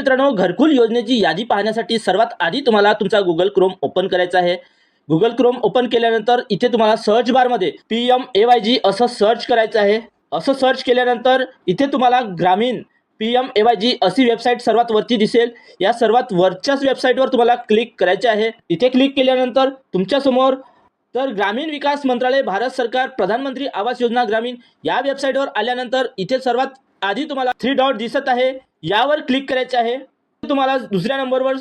मित्रांनो घरकुल योजनेची यादी पाहण्यासाठी सर्वात आधी तुम्हाला तुमचा गुगल क्रोम ओपन करायचा आहे. गुगल क्रोम ओपन केल्यानंतर इथे तुम्हाला सर्च बारमध्ये P M A Y G असं सर्च करायचं आहे. असं सर्च केल्यानंतर इथे तुम्हाला ग्रामीण P M A Y G अशी वेबसाईट सर्वात वरती दिसेल. या सर्वात वरच्याच वेबसाईटवर तुम्हाला क्लिक करायचे आहे. इथे क्लिक केल्यानंतर तुमच्यासमोर तर ग्रामीण विकास मंत्रालय भारत सरकार प्रधानमंत्री आवास योजना ग्रामीण या वेबसाईटवर आल्यानंतर इथे सर्वात आधी तुम्हाला थ्री डॉट दिसत आहे. यावर क्लिक करायचे आहे. तुम्हाला दुसऱ्या नंबरवर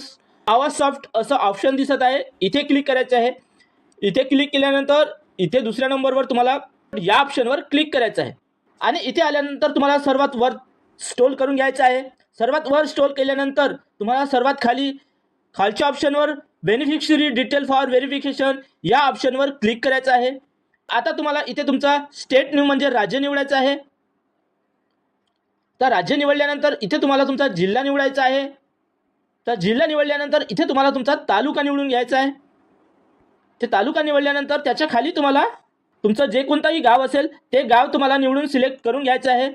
आवाज सॉफ्ट असं ऑप्शन दिसत आहे. इथे क्लिक करायचे आहे. इथे क्लिक केल्यानंतर इथे दुसऱ्या नंबरवर तुम्हाला या ऑप्शनवर क्लिक करायचं आहे. आणि इथे आल्यानंतर तुम्हाला सर्वात वर स्टोल करून घ्यायचं आहे. सर्वात वर स्टोल केल्यानंतर तुम्हाला सर्वात खाली खालच्या ऑप्शनवर बेनिफिशरी डिटेल फॉर व्हेरिफिकेशन या ऑप्शनवर क्लिक करायचं आहे. आता तुम्हाला इथे तुमचा स्टेट न्यू म्हणजे राज्य निवडायचं आहे. तर राज्य निवडल्यानंतर इथे तुम्हाला तुमचा जिल्हा निवडायचा आहे. तर जिल्हा निवडल्यानंतर इथे तुम्हाला तुमचा तालुका निवडून घ्यायचा आहे. ते तालुका निवडल्यानंतर त्याच्याखाली तुम्हाला तुमचं जे कोणताही गाव असेल ते गाव तुम्हाला निवडून सिलेक्ट करून घ्यायचं आहे.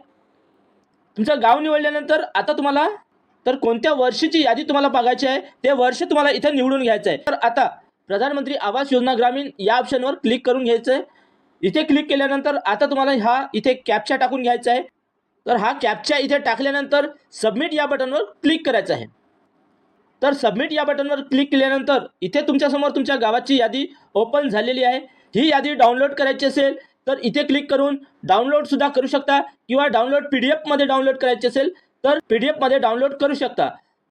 तुमचं गाव निवडल्यानंतर आता तुम्हाला तर कोणत्या वर्षीची यादी तुम्हाला बघायची आहे ते वर्ष तुम्हाला इथे निवडून घ्यायचं आहे. तर आता प्रधानमंत्री आवास योजना ग्रामीण या ऑप्शनवर क्लिक करून घ्यायचं आहे. इथे क्लिक केल्यानंतर आता तुम्हाला हा इथे कॅप्चा टाकून घ्यायचा आहे. तर हा कॅप्चा इथे टाकल्यानंतर सबमिट या बटनवर क्लिक करायचं आहे. तर सबमिट या बटनवर क्लिक केल्यानंतर इथे तुमच्यासमोर तुमच्या गावाची यादी ओपन झालेली आहे. ही यादी डाउनलोड करायची असेल तर इथे क्लिक करून डाउनलोडसुद्धा करू शकता किंवा डाउनलोड पी डी एफमध्ये डाउनलोड करायची असेल तर पी डी एफमध्ये डाउनलोड करू शकता.